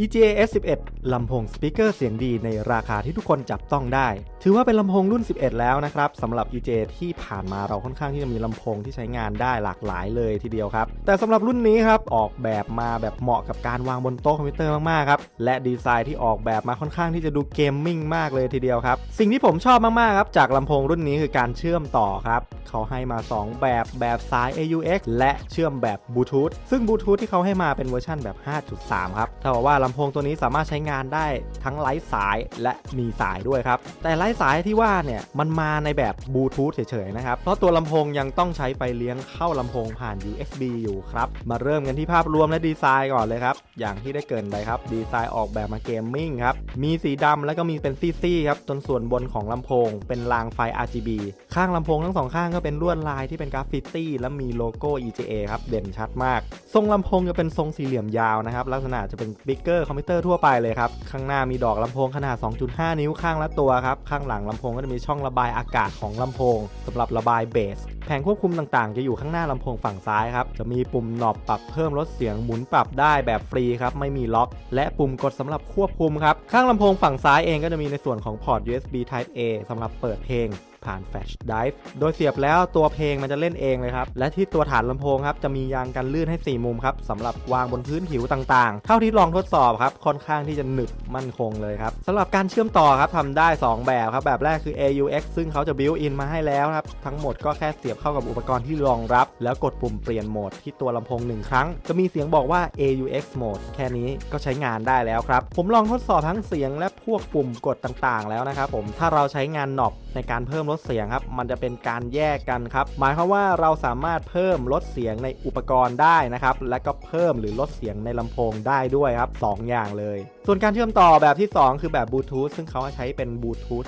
EGA S11 ลำโพงสปีกเกอร์เสียงดีในราคาที่ทุกคนจับต้องได้ ถือว่าเป็นลำโพงรุ่น 11 แล้วนะครับสำหรับ EGA ที่ผ่านมาเราค่อนข้างที่จะมีลำโพงที่ใช้งานได้หลากหลายเลยทีเดียวครับ แต่สำหรับรุ่นนี้ครับ ออกแบบมาแบบเหมาะกับการวางบนโต๊ะคอมพิวเตอร์มาก ๆ ครับ และดีไซน์ที่ออกแบบมาค่อนข้างที่จะดูเกมมิ่งมากเลยทีเดียวครับ สิ่งที่ผมชอบมาก ๆ ครับ จากลำโพงรุ่นนี้คือการเชื่อมต่อครับเขาให้มา 2 แบบแบบสาย AUX และเชื่อมแบบบลูทูธซึ่งบลูทูธที่เขาให้มาเป็นเวอร์ชันแบบ 5.3 ครับถ้าบอกว่าลำโพงตัวนี้สามารถใช้งานได้ทั้งไร้สายและมีสายด้วยครับ แต่ไร้สายที่ว่าเนี่ยมันมาในแบบบลูทูธเฉยๆนะครับ เพราะตัวลำโพงยังต้องใช้ไฟเลี้ยงเข้าลำโพงผ่าน USB อยู่ครับ มาเริ่มกันที่ภาพรวมและดีไซน์ก่อนเลยครับ อย่างที่ได้เกรินไปครับ ดีไซน์ออกแบบมาเกมมิ่งครับ มีสีดำแล้วก็มีเป็นซี่ๆครับจนส่วนบนของลำโพง เป็นรางไฟ RGB ข้างลำโพงทั้งสองข้างก็เป็นลวดลายที่เป็นกราฟฟิตี้และมีโลโก้ EJA ครับเด่นชัดมาก ทรงลำโพงจะเป็นทรงสี่เหลี่ยมยาวนะครับลักษณะจะเป็นสปีกเกอร์คอมพิวเตอร์ทั่วไปเลยครับ ข้างหน้ามีดอกลำโพงขนาด 2.5 นิ้วข้างละตัวครับ ข้างหลังลำโพงก็จะมีช่องระบายอากาศของลำโพงสำหรับระบายเบส แผงควบคุมต่างๆ จะอยู่ข้างหน้าลำโพงฝั่งซ้ายครับ จะมีปุ่มหนอบปรับเพิ่มลดเสียงหมุนปรับได้แบบฟรีครับ ไม่มีล็อก และปุ่มกดสำหรับควบคุมครับ ข้างลำโพงฝั่งซ้ายเองก็จะมีในส่วนของพอร์ต USB Type A สำหรับเปิดเพลง ผ่าน Flash Drive โดยเสียบแล้วตัวเพลงมันจะเล่นเองเลยครับ และที่ตัวฐานลำโพงครับจะมียางกันลื่นให้ 4 มุมครับสำหรับวางบนพื้นผิวต่างๆ เท่าที่ลองทดสอบครับค่อนข้างที่จะหนึบมั่นคงเลยครับสำหรับการเชื่อมต่อครับทำได้ 2 แบบครับแบบแรกคือ AUX ซึ่งเขาจะ built in มาให้แล้วครับทั้งหมดก็แค่เสียบเข้ากับอุปกรณ์ที่รองรับ แล้วกดปุ่มเปลี่ยนโหมดที่ตัวลำโพงหนึ่งครั้ง จะมีเสียงบอกว่า AUX mode แค่นี้ก็ใช้งานได้แล้วครับผมลองทดสอบทั้งเสียงและพวกปุ่มกดต่างๆ แล้วนะครับผมถ้าเราใช้งานหนอบ ในการเพิ่มลดเสียงครับ มันจะเป็นการแยกกันครับ หมายความว่าเราสามารถเพิ่มลดเสียงในอุปกรณ์ได้นะครับ และก็เพิ่มหรือลดเสียงในลำโพงได้ด้วยครับ 2 อย่างเลย ส่วนการเชื่อมต่อแบบที่ 2 คือแบบบลูทูธซึ่งเขาใช้เป็นบลูทูธ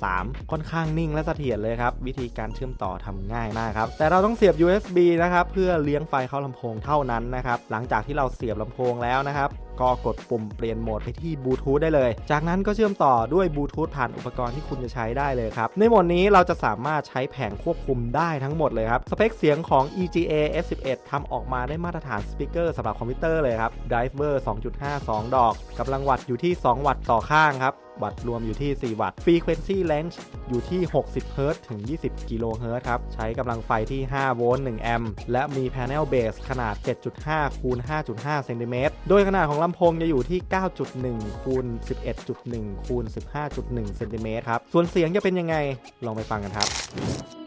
5.3 ค่อนข้างนิ่งและเสถียรเลยครับ วิธีการเชื่อมต่อทำง่ายมากครับ แต่เราต้องเสียบ USB นะครับ เพื่อเลี้ยงไฟเข้าลำโพงเท่านั้นนะครับ หลังจากที่เราเสียบลำโพงแล้วนะครับก็กดปุ่มเปลี่ยนโหมดไปที่บลูทูธได้เลย จากนั้นก็เชื่อมต่อด้วยบลูทูธผ่านอุปกรณ์ที่คุณจะใช้ได้เลยครับ ในโหมดนี้เราจะสามารถใช้แผงควบคุมได้ทั้งหมดเลยครับ สเปคเสียงของ EGA S11 ทำออกมาได้มาตรฐานสปีกเกอร์สำหรับคอมพิวเตอร์เลยครับ Driver 2.5 2 ดอกกำลังวัตต์อยู่ที่ 2 วัตต์ต่อข้างครับ วัตต์รวมอยู่ที่ 4 วัตต์ Frequency Range อยู่ที่ 60 Hz ถึง 20 กิโลเฮิรตซ์ครับ ใช้กำลังไฟที่ 5 โวลต์ 1 แอมป์ และมี Panel Base ขนาด 7.5 คูณ 5.5 เซนติเมตร โดยขนาดของลำโพงจะอยู่ที่ 9.1 คูณ 11.1 คูณ 15.1 เซนติเมตรครับ ส่วนเสียงจะเป็นยังไง ลองไปฟังกันครับ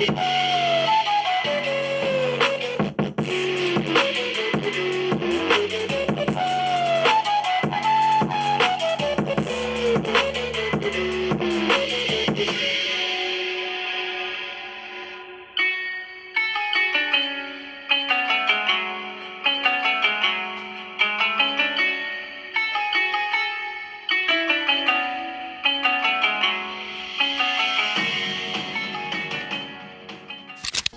get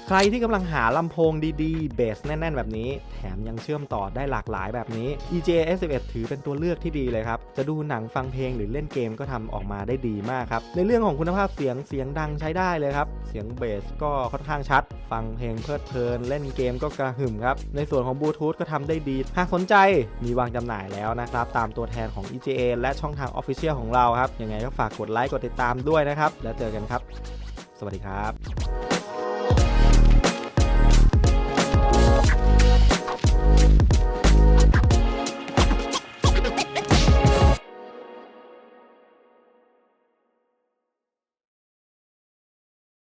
ใครที่กำลังหาลำโพงดีๆ เบสแน่น ๆ แบบนี้ แถมยังเชื่อมต่อได้หลากหลายแบบนี้ EJ S11 ถือเป็นตัวเลือกที่ดีเลยครับ จะดูหนังฟังเพลงหรือเล่นเกมก็ทำออกมาได้ดีมากครับ ในเรื่องของคุณภาพเสียงเสียงดังใช้ได้เลยครับ เสียงเบสก็ค่อนข้างชัด ฟังเพลงเพลิดเพลิน เล่นเกมก็กระหึ่มครับ ในส่วนของบลูทูธก็ทำได้ดี หากสนใจมีวางจำหน่ายแล้วนะครับตามตัวแทนของ EJA และช่องทาง Official ของเราครับยังไงก็ฝากกดไลค์กดติดตามด้วยนะครับแล้วเจอกันครับ สวัสดีครับ